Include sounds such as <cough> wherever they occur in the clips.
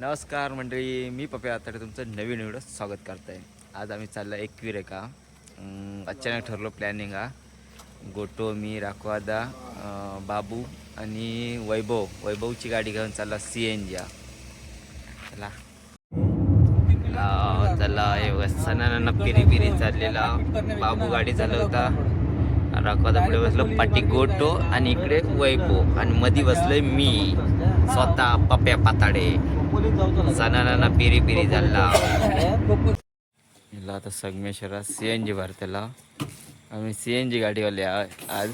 नमस्कार मंडळी मी पप्या आताडे तुमचं नवीन व्हिडिओ स्वागत करत आहे आज आम्ही चाललो एकवीर आहे का अचानक ठरलो प्लॅनिंग हा गोटो मी राखवादा बाबू आणि वैभव. वैभवची गाडी घेऊन चालला सी एन जी चला. चला हे बघा, सणाना पिरी पिरी चाललेला. बाबू गाडी चालवता. राखवादा पुढे बसलो पाटी गोटो आणि इकडे वैभव. आणि मधी बसलोय मी स्वतः पप्या पाताडे. सणाना पिरी पिरी झाला. <laughs> आता संगमेश्वरात सी एन जी भरतेला. आम्ही सी एन जी गाडीवाले आ- आज.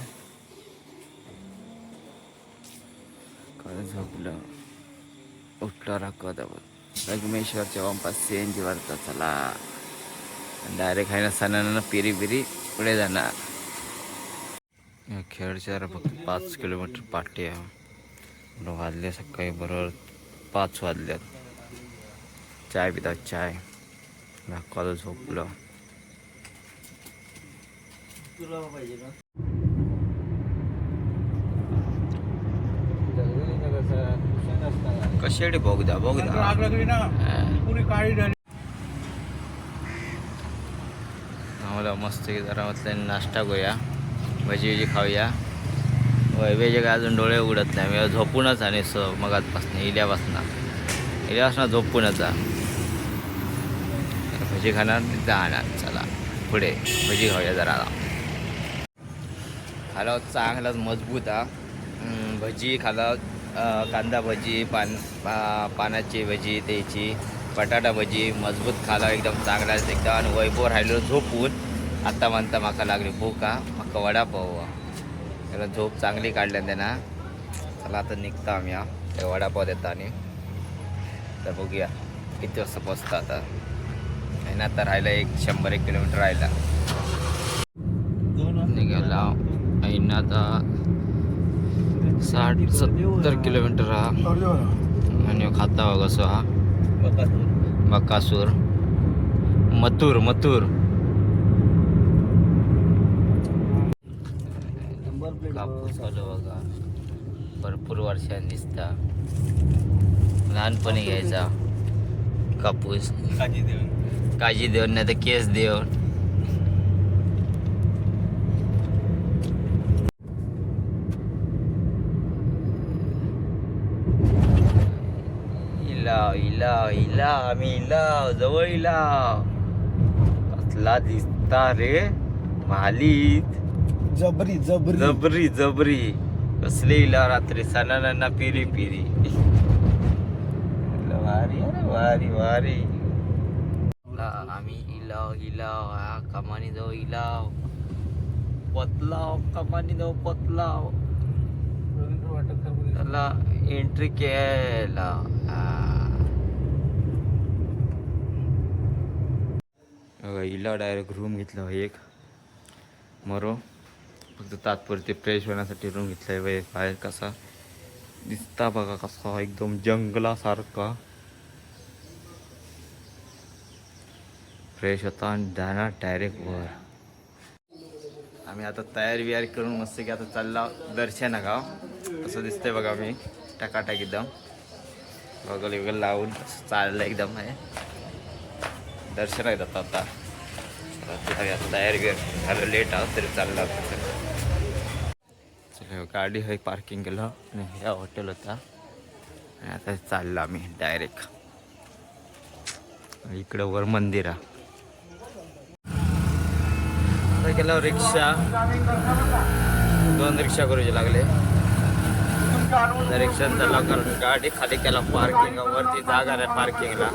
काय झोपलं. उठलं राखवता संगमेश्वरच्या वांपास सी एन जी भरता चला. डायरेक्ट आहे ना सणाना पिरी पिरी पुढे जाणार. या खेळच्या फक्त पाच किलोमीटर पाठी आहे. वाजले सकाळी बरोबर पाच वाजल्यात. चाय पितात चाय. दाखवायला झोपलं. कशासाठी बोगदा? बोगदा. आग लागली ना. पुरी काळी झाली. आम्हाला मस्त जरा म्हटलं नाश्ता करूया. भजी बिजी खाऊया. वैवेचे काय अजून डोळे उघडत नाही. मी झोपूनच आणि स मगातपासून इल्यापासून. इल्यापासून झोपूनच जा. भजी खाणार जाणार. चला पुढे. भजी खाऊया जरा. खाला चांगलाच मजबूत हा. भजी खाला कांदा भजी पान पा- पानाची भजी त्याची. बटाटा भजी मजबूत खाला एकदम चांगला एकदम आणि वैभव राहिलो झोपून. आत्ता म्हणता माका लागली भूक हा. माका वडापाव त्याला झोप चांगली काढल्या त्यांना चला आता निघतो आम्ही हा. ते वडापाव देता आणि. तर बघूया किती वाजता पोचता आता. आणि आता राहिला एक शंभर एक किलोमीटर राहिला. निघाला ऐन आता साठ सत्तर किलोमीटर हा. आणि खाता असं हा. बकासूर मथुर मथुर. कापूस आलं बघा. भरपूर वर्षांनी दिसता लहानपणी घ्यायचा. कापूस. काजी देऊन. नाही तर केस देऊन. इला इला इला आम्ही इला जवळ इला कसला दिसता रे? मालीत जबरी जबरी. जबरी जबरी. कसले इला रात्री सणाना पिरी पिरी. वारी अरे वारी वारी. आम्ही इलाव इलाव हा कमानी जाऊ इलाव पतलाव कमानी जाऊ पतलाव. त्याला एंट्री केला. इला डायरेक्ट रूम घेतला एक. मरो. फक्त तात्पुरते फ्रेश होण्यासाठी रूम घेतलाय बाहेर बाहेर कसा? दिसता बघा कसा एकदम जंगलासारखा. फ्रेश होता आणि जाणार डायरेक्ट वर. आम्ही आता तयार वियार करून मस्त की आता चालला दर्शन गाव. असं दिसतंय बघा मी. टाकाटाक एकदम. बगल वगैरे लावून चाललं एकदम आहे. दर्शन आहे आता आता. तयार ते झालं लेट आहोत तरी चाललं गाडी हे पार्किंग केलं आणि ह्या हॉटेल होता. आणि आता चाललो आम्ही डायरेक्ट इकडं वर मंदिर आहे. आता गेलो रिक्षा. दोन रिक्षा करूचे लागले. रिक्षांचा लॉकर गाडी खाली केला पार्किंग वरती जागा नाही पार्किंगला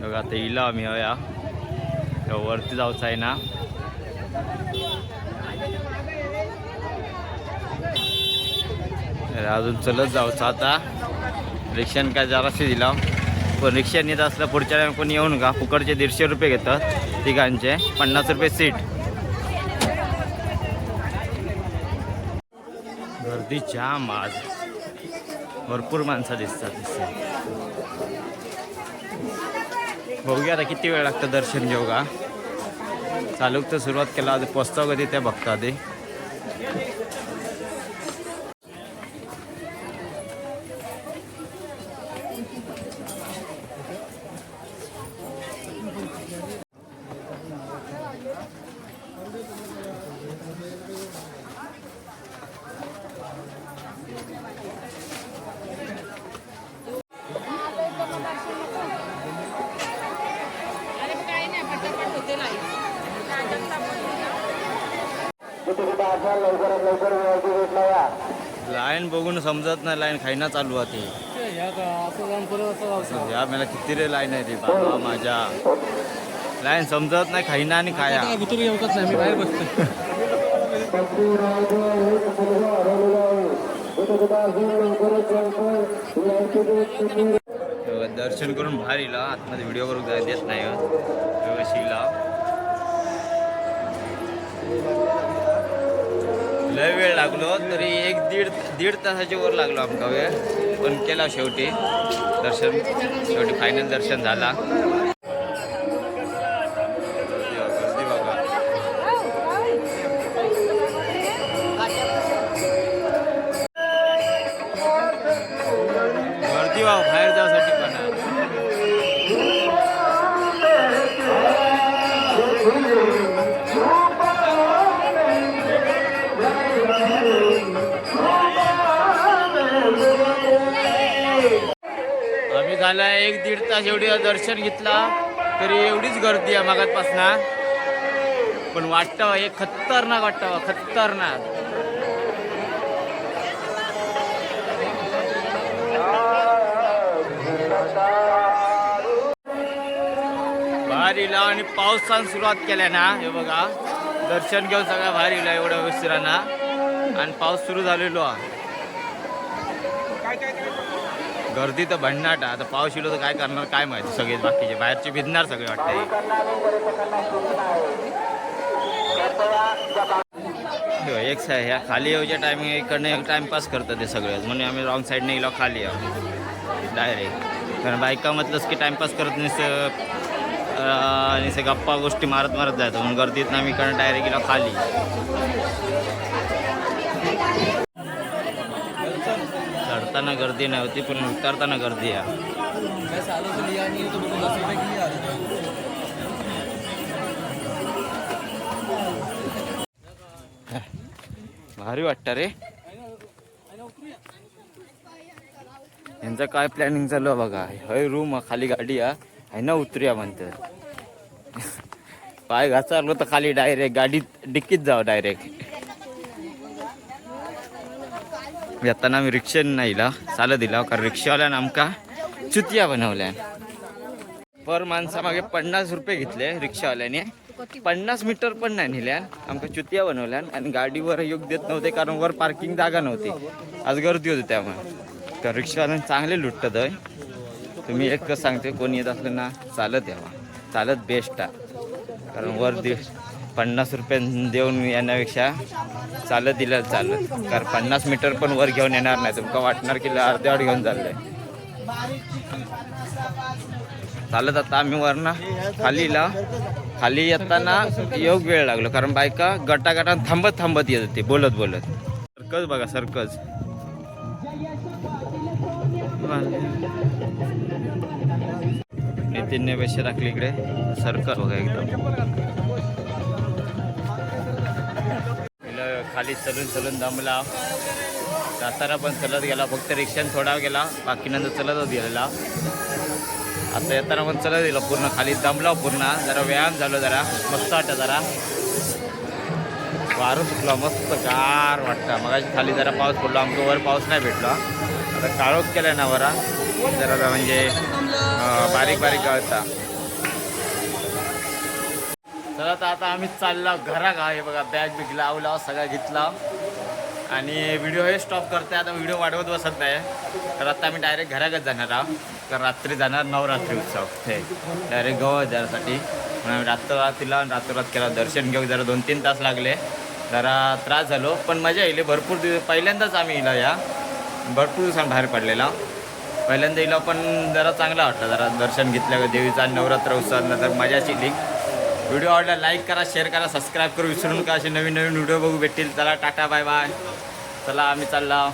बघा आता इला आम्ही या या हो, वरती जाऊचं आहे ना. अजून चलत जाऊचं आता. रिक्षाने काय जराशी दिला. पण रिक्षा नेत असलं पुढच्या वेळेला कोणी येऊन का? फुकटचे दीडशे रुपये घेतात तिघांचे. पन्नास रुपये सीट. गर्दी जाम आज भरपूर माणसं दिसतात दिसतात बघूया आता किती वेळ लागतं दर्शन घेऊ का? चालू तर सुरुवात केला आधी पोचतो कधी त्या बघता आधी. लाईन बघून समजत नाही लाईन खायना चालू आहे या मला किती रे लाईन आहे ते बाबा माझ्या. लाईन समजत नाही खायना आणि खाया. नाही बाहेर बसतो दर्शन करून बाहेर येला आतमध्ये व्हिडिओ करून जाय देत नाही तेव्हा लय वेळ लागलो तरी एक दीड दीड तासाच्या वर लागलो आमका वेळ. पण केला शेवटी. दर्शन शेवटी फायनल दर्शन झाला. झाला एक दीड तास एवढी दर्शन घेतला तरी एवढीच गर्दी आहे मागातपासना पण वाटतं हे खतरनाक वाटतं खतरनाक. भारीला इला आणि पावसानं सुरुवात केल्या ना हे बघा. दर्शन घेऊन सगळ्या भारीला एवढ्या उशिरांना. आणि पाऊस सुरू झालेलो आहे. गर्दी तर भन्नाट आता पाऊस येलो तर काय करणार काय माहिती सगळे बाकीचे. बाहेरचे भिजणार सगळे वाटते. एक सा ह्या खाली येऊच्या टायमिंग इकडनं एक टाइमपास करतात ते सगळे. म्हणून आम्ही रॉंग साईडने गेलो खाली. डायरेक्ट कारण बायका म्हटलंच की टाइमपास करत नुसतं नुसते गप्पा गोष्टी मारत मारत जायचं. म्हणून गर्दीतनं आम्ही इकडनं डायरेक्ट गेलो खाली. चढताना गर्दी नाही होती पण उतरताना गर्दी आहे. भारी वाटतं रे. यांचं काय प्लॅनिंग चालू आहे बघा? हय रूम खाली गाडी आहे. आहे ना उतरूया म्हणतात पाय घासारलो तर खाली डायरेक्ट गाडीत डिक्कीत जावं डायरेक्ट येताना आम्ही रिक्षेन नाही चालत दिला कारण रिक्षावाल्यान आमका चुतिया बनवल्या. पर माणसा मागे पन्नास रुपये घेतले रिक्षावाल्याने. पन्नास मीटर पण नाही नेल्यान आमका चुतिया बनवल्यान आणि गाडीवर योग देत नव्हते कारण वर पार्किंग जागा नव्हती. आज गर्दी होती त्यामुळे. तर रिक्षावाल्यान चांगले लुटतात होय. तुम्ही एक सांगते कोणी येत असलं ना चालत यावा. चालत बेस्ट आहे कारण वर दिवस पन्नास रुपये देऊन येण्यापेक्षा चालत दिलं चालत. कारण पन्नास मीटर पण वर घेऊन येणार नाही. तुमका वाटणार की अर्ध्यावर घेऊन चाललंय. चालत आता आम्ही वरनं. खालीला खाली येताना योग वेळ लागलो. कारण बायका गटा थांबत थांबत येत होते. बोलत बोलत. सर्कस बघा सर्कस. नितीनने पैसे टाकले इकडे. सर्कस बघा एकदम. खाली चलून चलून दमला. जाताना पण चलत गेला. फक्त रिक्षाने थोडा गेला. बाकी नंतर चलतच गेलेला आता येताना पण चलत गेलो. पूर्ण खाली दमला पूर्ण. जरा व्यायाम झालो जरा. मस्त वाटतं जरा. वारं सुटला. मस्त गार वाटतं मगाशी खाली जरा पाऊस पडलो. आमचं वर पाऊस नाही भेटला. आता काळोख केला ना वरा. जरा म्हणजे बारीक बारीक गळता. चला तर आता आम्ही चालला घरा का हे बघा बॅग बिग लावला सगळा घेतला. आणि व्हिडिओ हे स्टॉप करते आता व्हिडिओ वाढवत बसत नाही. तर आता आम्ही डायरेक्ट घराकच जाणार आहोत. तर रात्री जाणार नवरात्री उत्सव. हे डायरेक्ट गोवा जाण्यासाठी. म्हणून आम्ही रात्र तिला रातोरात केला दर्शन घेऊ. जरा दोन तीन तास लागले. जरा त्रास झालो. पण मजा येईल भरपूर दिवस पहिल्यांदाच आम्ही इला या. भरपूर दिवसांना बाहेर पडलेला. पहिल्यांदा इला पण जरा चांगला वाटला. जरा दर्शन घेतल्या देवीचा आणि नवरात्र उत्सव तर मजाची लिंक व्हिडिओ आवडला लाईक करा शेअर करा सबस्क्राईब करू. विसरू नका असे नवीन नवीन व्हिडिओ बघू भेटतील. चला टाटा बाय बाय चला आम्ही चालला.